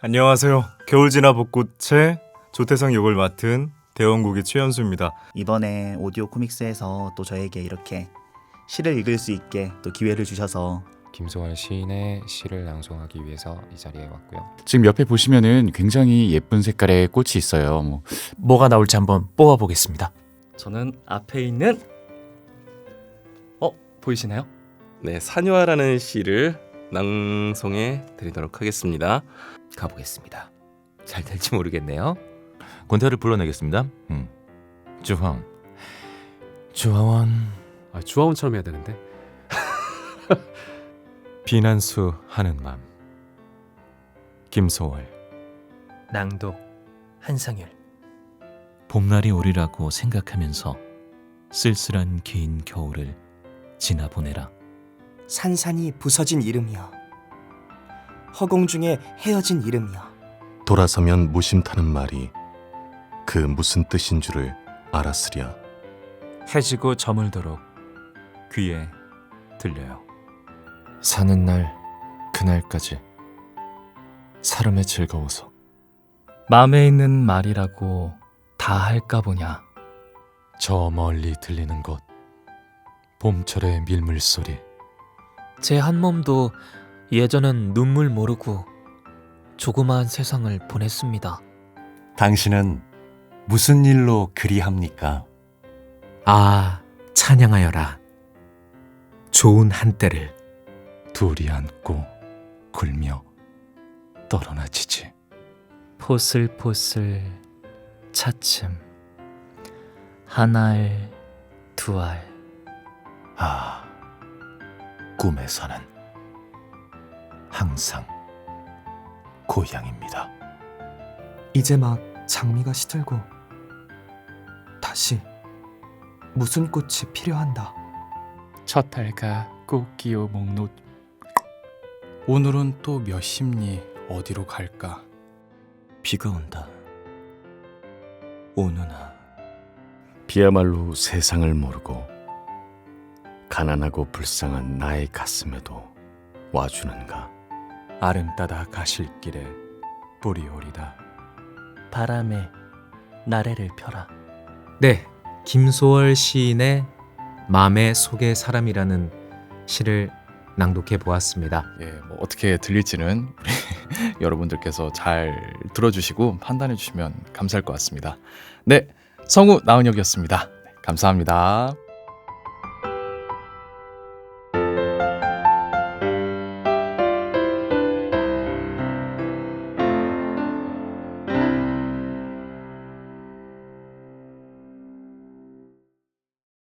안녕하세요. 겨울 지나 벚꽃의 조태성 역을 맡은 대원국의 최현수입니다. 이번에 오디오 코믹스에서 또 저에게 이렇게 시를 읽을 수 있게 또 기회를 주셔서 김소월 시인의 시를 낭송하기 위해서 이 자리에 왔고요. 지금 옆에 보시면은 굉장히 예쁜 색깔의 꽃이 있어요. 뭐 뭐가 나올지 한번 뽑아보겠습니다. 저는 앞에 있는 어 보이시나요? 네, 사녀라는 시를 낭송해 드리도록 하겠습니다. 가보겠습니다. 잘 될지 모르겠네요. 권태를 불러내겠습니다. 음. 주황 주하원 아, 주화원처럼 해야 되는데 비난수 하는 맘 김소월 낭독 한상일 봄날이 오리라고 생각하면서 쓸쓸한 긴 겨울을 지나보내라. 산산이 부서진 이름이여. 허공 중에 헤어진 이름이여. 돌아서면 무심타는 말이 그 무슨 뜻인 줄을 알았으랴. 해지고 저물도록 귀에 들려요. 사는 날 그날까지 사람의 즐거워서. 마음에 있는 말이라고 다 할까 보냐? 저 멀리 들리는 곳 봄철의 밀물 소리 제 한 몸도 예전엔 눈물 모르고 조그마한 세상을 보냈습니다. 당신은 무슨 일로 그리합니까? 아, 찬양하여라. 좋은 한때를 둘이 안고 굴며 떨어나지지. 포슬포슬 차츰 한 알 두 알 아, 꿈에서는 항상 고향입니다. 이제 막 장미가 시들고 다시 무슨 꽃이 필요한다 첫 달가 꽃기호 목록 오늘은 또몇 심리 어디로 갈까? 비가 온다. 오누나. 비야말로 세상을 모르고 가난하고 불쌍한 나의 가슴에도 와주는가. 아름따다 가실 길에 뿌리 오리다 바람에 나래를 펴라. 네, 김소월 시인의 맘의 속의 사람이라는 시를 낭독해 보았습니다. 예, 뭐 어떻게 들릴지는 우리 여러분들께서 잘 들어주시고 판단해 주시면 감사할 것 같습니다. 네, 성우 나은혁이었습니다. 네, 감사합니다.